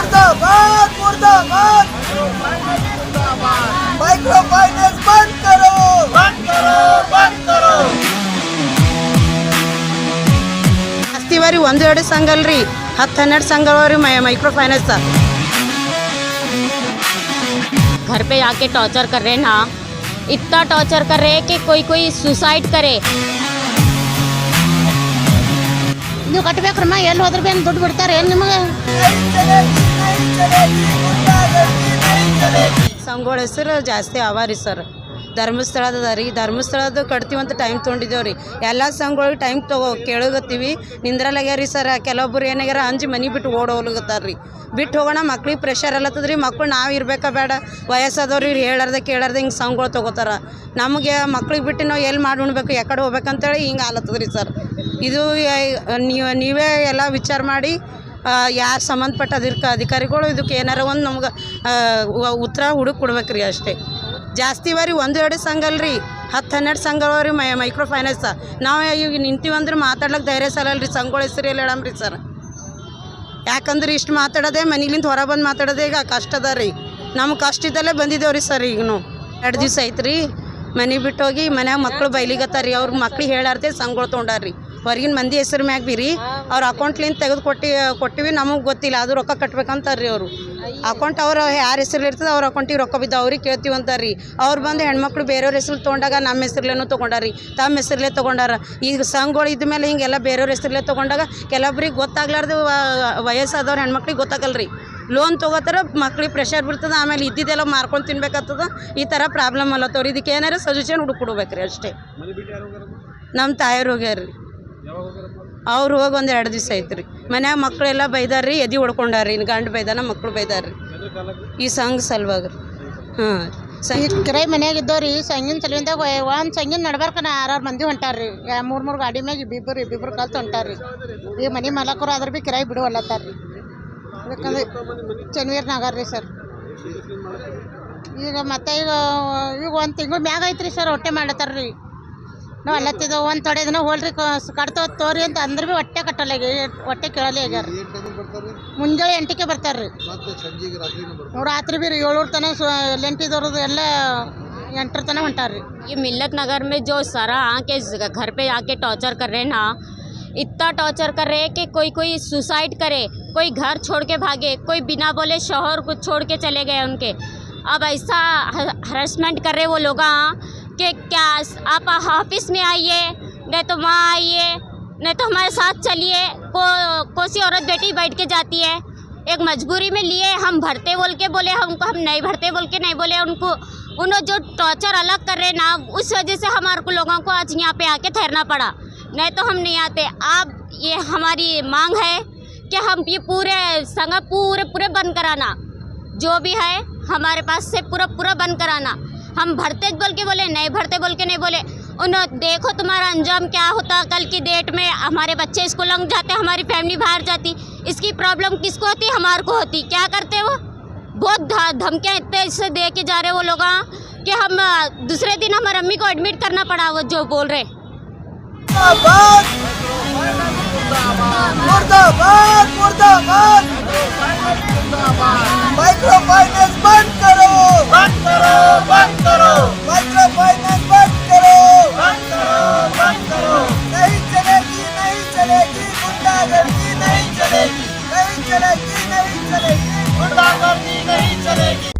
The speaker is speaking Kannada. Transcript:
मुर्दाबाद मुर्दाबाद माइक्रो फाइनेंस बंद करो बंद करो बंद करो घर पे आके टॉर्चर कर रहे ना इतना टॉर्चर कर रहे कि कोई कोई सुसाइड करे ನೀವು ಕಟ್ಟಬೇಕ್ರಮ್ಮ ಎಲ್ಲಿ ಹೋದ್ರೆ ಭೀ ದುಡ್ಡು ಬಿಡ್ತಾರೆ ಏನು ನಿಮಗೆ ಸಂಘಗಳ ಹೆಸರು ಜಾಸ್ತಿ ಅವ ರೀ ಸರ್ ಧರ್ಮಸ್ಥಳದ ರೀ ಧರ್ಮಸ್ಥಳದ ಕಟ್ತೀವಂತ ಟೈಮ್ ತೊಗೊಂಡಿದ್ದೇವೆ ರೀ ಎಲ್ಲ ಸಂಘಗಳಿಗೆ ಟೈಮ್ ತಗೋ ಕೇಳಗತ್ತೀವಿ ನಿಂದ್ರಲಾಗ್ಯಾರ ರೀ ಸರ್ ಕೆಲವೊಬ್ಬರು ಏನಾಗ್ಯಾರ ಅಂಜಿ ಮನೆ ಬಿಟ್ಟು ಓಡೋಗ್ಲತ್ತಾರ ರೀ ಬಿಟ್ಟು ಹೋಗೋಣ ಮಕ್ಳಿಗೆ ಪ್ರೆಷರ್ ಅಲ್ಲತ್ತದ ರೀ ಮಕ್ಳು ನಾವು ಇರಬೇಕಾ ಬೇಡ ಇವ್ರು ಹೇಳಾರ್ದೆ ಕೇಳಾರ್ದೆ ಹಿಂಗೆ ಸಂಘಗಳು ತೊಗೋತಾರ ನಮಗೆ ಮಕ್ಳಿಗೆ ಬಿಟ್ಟು ನಾವು ಎಲ್ಲಿ ಮಾಡಿ ಉಣ್ಬೇಕು ಯಾಕಡೆ ಹೋಗ್ಬೇಕಂತೇಳಿ ಹಿಂಗೆ ಆಲತ್ತದ ರೀ ಸರ್ ಇದು ನೀವೇ ಎಲ್ಲ ವಿಚಾರ ಮಾಡಿ ಯಾರು ಸಂಬಂಧಪಟ್ಟ ಅದಕ್ಕೆ ಅಧಿಕಾರಿಗಳು ಇದಕ್ಕೆ ಏನಾರ ಒಂದು ನಮ್ಗೆ ಉತ್ತರ ಹುಡುಕ್ ರೀ ಅಷ್ಟೇ ಜಾಸ್ತಿ ಬಾರಿ ಒಂದು ಎರಡು ಸಂಘ ಅಲ್ರಿ ಹತ್ತು ಹನ್ನೆರಡು ಸಂಘವ್ರಿ ಮೈ ಮೈಕ್ರೋ ಫೈನಾನ್ಸ್ ನಾವು ಈಗ ಅಂದ್ರೆ ಮಾತಾಡ್ಲಿಕ್ಕೆ ಧೈರ್ಯ ಸಲಲ್ರಿ ಸಂಘಗಳ ಎಲ್ಲ ಹೇಳಮ್ರಿ ಸರ್ ಯಾಕಂದ್ರೆ ಇಷ್ಟು ಮಾತಾಡೋದೇ ಮನೆಲಿಂದ ಹೊರ ಬಂದು ಮಾತಾಡೋದೆ ಈಗ ಕಷ್ಟ ಅದ ರೀ ನಮ್ಮ ಬಂದಿದ್ದೇವೆ ಬಂದಿದ್ದೇವ್ರಿ ಸರ್ ಈಗನು ಎರಡು ದಿವಸ ಐತ್ರಿ ಮನೆ ಬಿಟ್ಟೋಗಿ ಮನ್ಯಾಗ ಮಕ್ಕಳು ಬೈಲಿಗತ್ತಾರ ರೀ ಅವ್ರ ಮಕ್ಳಿಗೆ ಹೇಳಾರ್ದೆ ಸಂಘಗಳು ತೊಗೊಂಡಾರ್ರಿ ಹೊರಗಿನ ಮಂದಿ ಹೆಸರು ಮ್ಯಾಗ ಬಿರಿ ರೀ ಅವ್ರ ಅಕೌಂಟ್ಲಿಂದ ತೆಗೆದು ಕೊಟ್ಟಿ ಕೊಟ್ಟಿವಿ ನಮಗೆ ಗೊತ್ತಿಲ್ಲ ಅದು ರೊಕ್ಕ ರೀ ಅವರು ಅಕೌಂಟ್ ಅವ್ರು ಯಾರ ಹೆಸರು ಇರ್ತದೆ ಅವ್ರ ಅಕೌಂಟಿಗೆ ರೊಕ್ಕ ಬಿದ್ದು ಅವ್ರಿಗೆ ಕೇಳ್ತೀವಿ ಅಂತಾರ್ರಿ ಅವ್ರು ಬಂದು ಹೆಣ್ಮಕ್ಳು ಬೇರೆಯವ್ರ ಹೆಸರು ತೊಗೊಂಡಾಗ ನಮ್ಮ ಹೆಸರ್ಲೇನು ತೊಗೊಂಡಾರ್ರಿ ತಮ್ಮ ಹೆಸರ್ಲೇ ತೊಗೊಂಡಾರ ಈಗ ಸಂಘಗಳು ಇದ್ದ ಮೇಲೆ ಹಿಂಗೆಲ್ಲ ಬೇರೆಯವ್ರ ಹೆಸರ್ಲೇ ತೊಗೊಂಡಾಗ ಕೆಲವೊಬ್ರಿಗೆ ಗೊತ್ತಾಗ್ಲಾರ್ದು ವಯಸ್ಸಾದವ್ರ ಹೆಣ್ಮಕ್ಳಿಗೆ ಗೊತ್ತಾಗಲ್ರಿ ಲೋನ್ ತೊಗೋತಾರ ಮಕ್ಳಿಗೆ ಪ್ರೆಷರ್ ಬಿಡ್ತದೆ ಆಮೇಲೆ ಇದ್ದಿದ್ದೆಲ್ಲ ಮಾರ್ಕೊಂಡು ತಿನ್ಬೇಕಾಗ್ತದ ಈ ಥರ ಪ್ರಾಬ್ಲಮ್ ಅಲ್ಲತ್ತವ್ರಿ ಇದಕ್ಕೆ ಏನಾರ ಸಜೆಷನ್ ಹುಡುಕ್ ಅಷ್ಟೇ ನಮ್ಮ ತಾಯರು ಹೋಗ್ಯಾರ್ರಿ ಅವ್ರು ಹೋಗಿ ಒಂದು ಎರಡು ದಿವಸ ಆಯ್ತು ರೀ ಮನ್ಯಾಗ ಮಕ್ಕಳೆಲ್ಲ ಬೈದಾರ್ರಿ ಎದೆ ಹೊಡ್ಕೊಂಡಾರ್ರಿ ಇನ್ನು ಗಂಡು ಬೈದಾನ ಮಕ್ಕಳು ಬೈದಾರ್ರಿ ಈ ಸಂಘ ಸಲುವಾಗಿ ರೀ ಹಾಂ ಸಂಗೀತ ಕರೆ ಮನ್ಯಾಗ ಸಂಗಿನ ಸಲಿಂದಾಗ ಒಂದು ಸಂಗಿನ ನಡ್ಬಾರ್ಕನ ಆರಾರು ಮಂದಿ ಹೊಂಟಾರ್ರಿ ಮೂರು ಮೂರು ಗಾಡಿ ಮ್ಯಾಗ ಇಬ್ಬಿಬ್ಬರು ಇಬ್ಬಿಬ್ರು ಕಲ್ತು ಹೊಂಟಾರ್ರಿ ಈ ಮನೆ ಮಲಕರು ಆದ್ರೆ ಭೀ ಕಿರಾಯಿ ಚನ್ವೀರ್ ಯಾಕಂದ್ರೆ ರೀ ಸರ್ ಈಗ ಮತ್ತೆ ಈಗ ಈಗ ಒಂದು ತಿಂಗಳು ಮ್ಯಾಗ ಐತ್ರಿ ಸರ್ ಹೊಟ್ಟೆ ರೀ ನೋ ಅಲ್ಲತೆ ದ ಒಂದು ತಡದನ ಹೋಲ್ರಿ ಕಡತ ತೋರಿ ಅಂತ اندرವೆ ಒಟ್ಟೆ ಕಟ್ಟಲೆ ಒಟ್ಟೆ ಕೇಳಲಿ ಮುಂಗಲೆ ಎಂಟಕ್ಕೆ ಬರ್ತಾರ್ರಿ ಮತ್ತೆ ಸಂಜಿಗೆ ರಾತ್ರಿನ ಬರ್ತಾರೆ ರಾತ್ರಿ ಬಿರೆ 700 ತನ ಲೆಂಟ್ಿ ದವರ ಎಲ್ಲ 800 ತನ ಹೊಂಟಾರ್ರಿ ಈ ಮಿಲ್ಲತ್ ನಗರ ಮೇ ಜೋ ಸಾರಾ ಆ ಕೇ گھر पे आके टॉर्चर कर रहे ना ಇತ್ತಾ ಟಾರ್ಚರ್ कर रहे ಕೇ کوئی کوئی ಸುಸೈಡ್ ಕರೆ کوئی گھر છોಡ್ಕೆ भागे कोई বিনা ಬೋಲೆ ಶಹರ್ ಕುಡ್ છોಡ್ಕೆ ಚಲೇ گئے ಉನ್ಕೆ ಅಬ ಐಸಾ ಹರಸ್ಮೆಂಟ್ ಕರೆ ವೋ ಲೋಗಾ कि क्या आप ऑफिस में आइए नहीं तो वहाँ आइए नहीं तो हमारे साथ चलिए को कोसी औरत बेटी बैठ के जाती है एक मजबूरी में लिए हम भरते बोल के बोले हमको हम नहीं भरते बोल के नहीं बोले उनको उन्होंने जो टॉर्चर अलग कर रहे ना उस वजह से हमारे को लोगों को आज यहाँ पे आके ठहरना पड़ा नहीं तो हम नहीं आते आप ये हमारी मांग है कि हम ये पूरे संग पूरे पूरे बंद कराना जो भी है हमारे पास से पूरा पूरा बंद कराना हम भरते बोल के बोले नहीं भरते बोल के नहीं बोले उन देखो तुम्हारा अंजाम क्या होता कल की डेट में हमारे बच्चे स्कूल जाते हमारी फैमिली बाहर जाती इसकी प्रॉब्लम किसको होती हमारे को होती क्या करते वो बहुत धमकियाँ इतने इससे दे के जा रहे वो लोग हाँ, कि हम दूसरे दिन हमारे अम्मी को एडमिट करना पड़ा वो जो बोल रहे नहीं चलेगी नहीं चलेगी नहीं चलेगी गुंडागर्दी नहीं चलेगी